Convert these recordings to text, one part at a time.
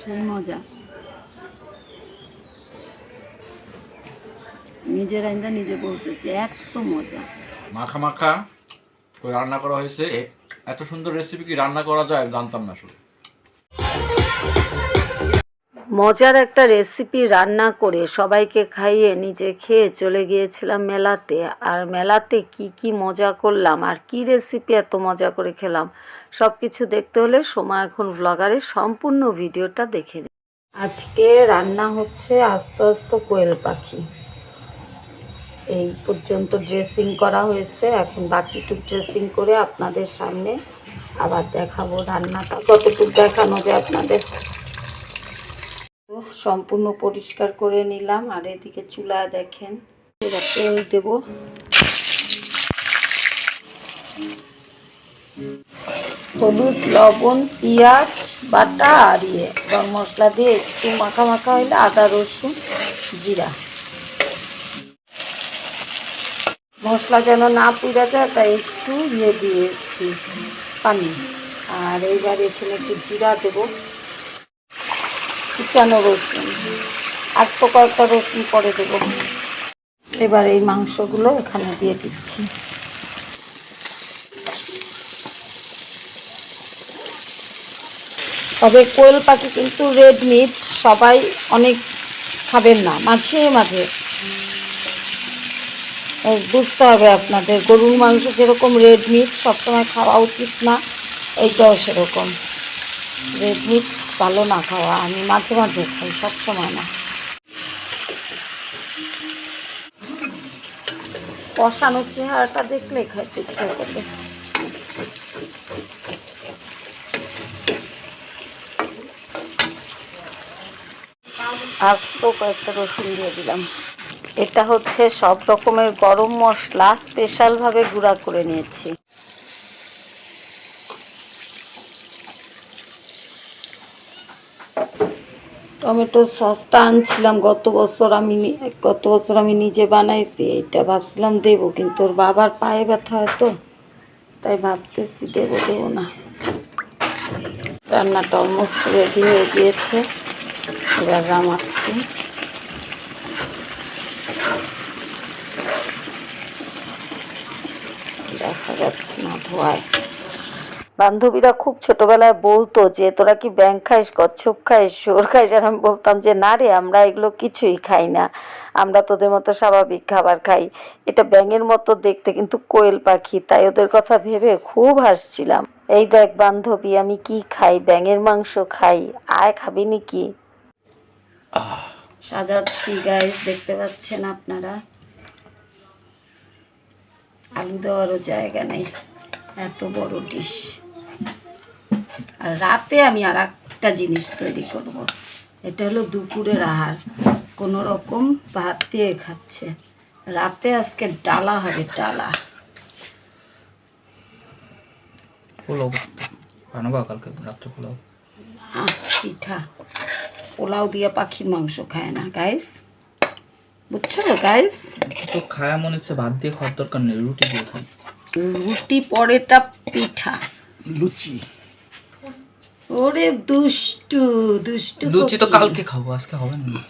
সেই মজা। নিজের আইন্দা নিজে বলতেছি এত মজা। মাখা মাখা করে রান্না করা হয়েছে। এত সুন্দর রেসিপি কি রান্না করা যায় জানতাম না আসলে। মজার একটা রেসিপি রান্না করে সবাইকে খাইয়ে নিজে খেয়ে চলে গিয়েছিলাম মেলাতে। আর মেলাতে কি কি মজা করলাম আর কি রেসিপি এত মজা করে খেলাম সব কিছু দেখতে হলে সময় এখন ব্লগারের সম্পূর্ণ ভিডিওটা দেখে নিন আজকে রান্না হচ্ছে আস্তে আস্তে কোয়েল পাখি। এই পর্যন্ত ড্রেসিং করা হয়েছে, এখন বাকিটুক ড্রেসিং করে আপনাদের সামনে আবার দেখাবো রান্নাটা। কতটুকু দেখানো যায় আপনাদের? সম্পূর্ণ পরিষ্কার করে নিলাম, আর এদিকে চুলায় দেখেন। এবার তেল দেব। হলুদ, লবণ, পেঁয়াজ, বাটা আর ইয়ে। গরম মশলা দিয়ে একটু মাখা মাখা হইলে আদা, রসুন, জিরা। মশলা যেন না পুড়ে যায়, তাই একটু ইয়ে দিয়েছি, পানি। আর এইবার এখানে একটু জিরা দেবো। কুচানো রসুন। আজ তো কয়েকটা রসুন পরে দেবো। এবার এই মাংসগুলো এখানে দিয়ে দিচ্ছি। তবে কোয়েল পাখি কিন্তু রেড মিট সবাই অনেক খাবেন না, মাঝে মাঝে। বুঝতে হবে আপনাদের, গরুর মাংস যেরকম রেড মিট সবসময় খাওয়া উচিত না, এইটাও সেরকম। রেড মিট ভালো না খাওয়া, আমি মাঝে মাঝে খাই সব সময় না। কষানোর চেহারাটা দেখলে খাইতে ইচ্ছা করবে আজ তো কয়েকটা রসুন দিয়ে দিলাম। এটা হচ্ছে সব রকমের গরম মশলা স্পেশালভাবে গুঁড়া করে নিয়েছি। টমেটো সসটা আনছিলাম, গত বছর আমি গত বছর আমি নিজে বানাইছি, এইটা ভাবছিলাম দেব, কিন্তু ওর বাবার পায়ে ব্যথা হয় তো, তাই ভাবতেছি দেব দেব না। রান্নাটা অলমোস্ট রেডি হয়ে গিয়েছে। এবার রামাচ্ছি দেখা যাচ্ছে না ধোয়ায়। বান্ধবীরা খুব ছোটবেলায় বলতো যে, তোরা কি ব্যাং খাইস, কচ্ছপ খাইস, শুয়োর খাইস? আর আমি বলতাম যে, না রে, আমরা এগুলো কিছুই খাই না। আমরা তোদের মতো স্বাভাবিক খাবার খাই। এটা ব্যাঙের মতো দেখতে কিন্তু কোয়েল পাখি, তাই ওদের কথা ভেবে খুব হাসছিলাম। এই দেখ বান্ধবী, আমি কি খাই? ব্যাঙের মাংস খাই। আয়, খাবি নাকি? সাজাচ্ছি গাইস দেখতে পাচ্ছেন আপনারা। আলু দেওয়ারও জায়গা নেই এত বড় ডিশ আর রাতে আমি আর একটা জিনিস তৈরি করব। এটা হলো দুপুরের আহার। কোনো রকম ভাত দিয়ে খাচ্ছে। রাতে আজকে ডালা হবে ডালা। পোলাও বানাবো কালকে রাত্রে পোলাও। পিঠা। পোলাও দিয়ে পাখির মাংস খায় না গাইস বুঝছ গাইস তো খায়া মনে হচ্ছে ভাত দিয়ে খাওয়ার দরকার নেই রুটি দিয়ে খাই। রুটি পরেটা পিঠা। লুচি। ওরে দুষ্টু দুষ্টু লুচি তো কালকে খাব আজকে হবে না?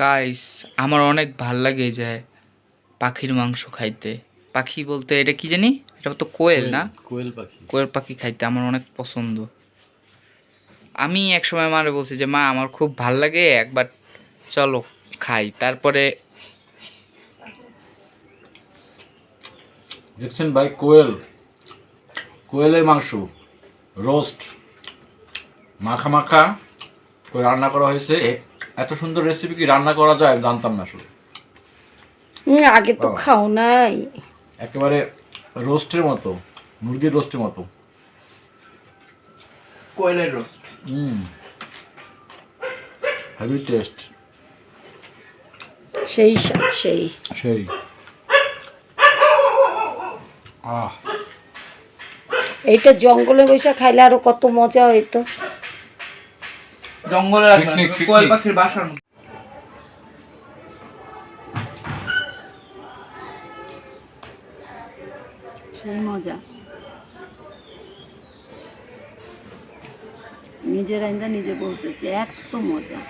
গাইস আমার অনেক ভালো লাগে যে পাখির মাংস খাইতে। পাখি বলতে এটা কি জানি? এটা তো কোয়েল না? কোয়েল পাখি। কোয়েল পাখি খাইতে আমার অনেক পছন্দ। আমি একসময় মারে বলছি যে মা আমার খুব ভালো লাগে একবার চলো খাই। তারপরে দেখছেন ভাই কোয়েল। কোয়েলের মাংস রোস্ট। মাখা মাখা করে রান্না করা হয়েছে। এত সুন্দর রেসিপি কি রান্না করা যায়? জানতাম না আসলে। আগে তো খাও নাই। একেবারে রোস্টের মতো মুরগির রোস্টের মতো। কোয়েলের রোস্ট। হেভি টেস্ট সেই সেই। সেই। আহ। এইটা জঙ্গলে বসে খাইলে আরও কত মজা হইতো। জঙ্গলে কোয়েল. পাখির বাসার মতো সেই মজা। নিজের আইন্দা নিজে বলতেছি, এত মজা।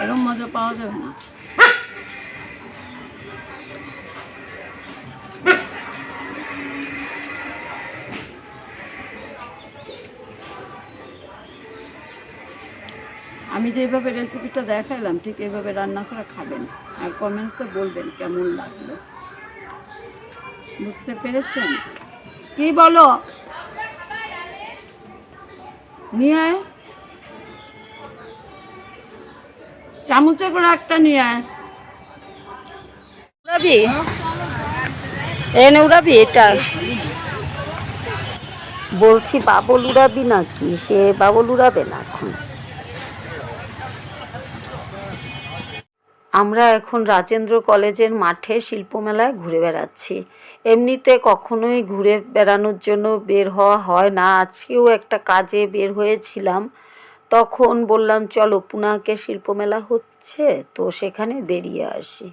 এরকম মজা পাওয়া যাবে না। আমি যেভাবে রেসিপিটা দেখাইলাম, ঠিক এইভাবে রান্না করে খাবেন। আর কমেন্টসে বলবেন কেমন লাগল। বুঝতে পেরেছেন? কি বলো? নিয়ে চামচে করে একটা নিয়ে আয়। উড়াবি? এনে উড়াবি এটা। বলছি, বাবল উড়াবি নাকি? সে বাবল উড়াবে না এখন। আমরা এখন রাজেন্দ্র কলেজের মাঠে শিল্পমেলায় ঘুরে বেড়াচ্ছি। এমনিতে কখনোই ঘুরে বেড়ানোর জন্য বের হওয়া হয় না। আজকেও একটা কাজে বের হয়েছিলাম। তখন বললাম, চলো পুনাকে শিল্পমেলা হচ্ছে, তো সেখানে বেরিয়ে আসি।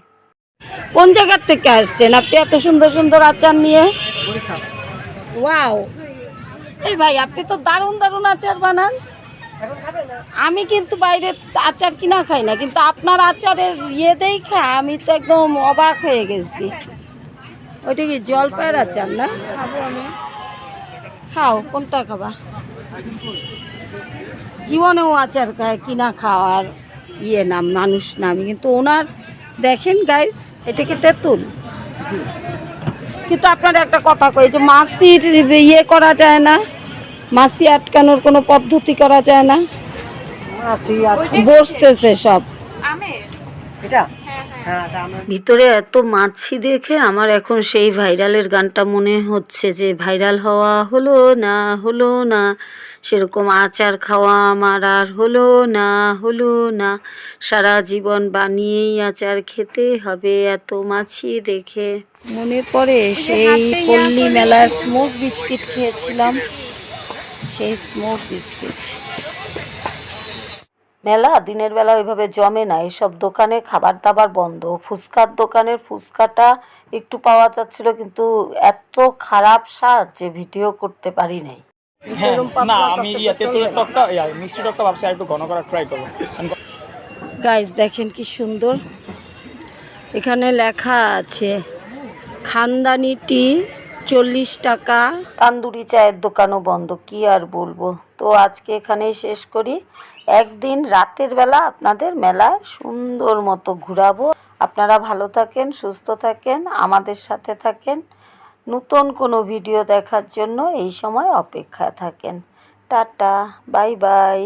কোন জায়গার থেকে আসছেন আপনি এত সুন্দর সুন্দর আচার নিয়ে? ওয়াও। এই ভাই, আপনি তো দারুণ দারুণ আচার বানান। আমি কিন্তু বাইরে আচার কিনা খাই না, কিন্তু আপনার আচারের ইয়ে দেখা আমি তো একদম অবাক হয়ে গেছি। ওইটা কি জলপাইয়ের আচার না? খাও, কোনটা খাবা? জীবনেও আচার খায় কিনা খাওয়ার ইয়ে নাম মানুষ না আমি কিন্তু ওনার দেখেন গাইস এটা কি তেঁতুল। কিন্তু আপনার একটা কথা কই যে মাসির ইয়ে করা যায় না মাসি আটকানোর কোনো পদ্ধতি করা যায় না বসতেছে সব। ভিতরে এত মাছি দেখে আমার এখন সেই ভাইরালের গানটা মনে হচ্ছে যে ভাইরাল হওয়া হলো না হলো না। সেরকম আচার খাওয়া আমার আর হলো না হলো না। সারা জীবন বানিয়েই আচার খেতে হবে এত মাছি দেখে। মনে পড়ে সেই পল্লী মেলার স্মোক বিস্কিট খেয়েছিলাম। সেই স্মোক বিস্কিট মেলা দিনের বেলা ওইভাবে জমে না এসব দোকানে খাবার দাবার বন্ধ। ফুচকার দোকানের ফুচকাটা একটু পাওয়া যাচ্ছিল কিন্তু এত খারাপ স্বাদ যে ভিডিও করতে পারি নাই। না আমি ইয়া তেঁতুলের টকটা মিষ্টি টকটা ভাবছি আর একটু ঘন করার ট্রাই করব। গাইজ দেখেন কি সুন্দর। এখানে লেখা আছে খানদানি টি চল্লিশ টাকা। তান্দুরি চায়ের দোকানও বন্ধ কি আর বলব? তো আজকে এখানেই শেষ করি। একদিন রাতের বেলা আপনাদের মেলা সুন্দর মতো ঘুরাবো। আপনারা ভালো থাকেন সুস্থ থাকেন আমাদের সাথে থাকেন। নতুন কোনো ভিডিও দেখার জন্য এই সময় অপেক্ষা থাকেন। Ta-ta bye bye.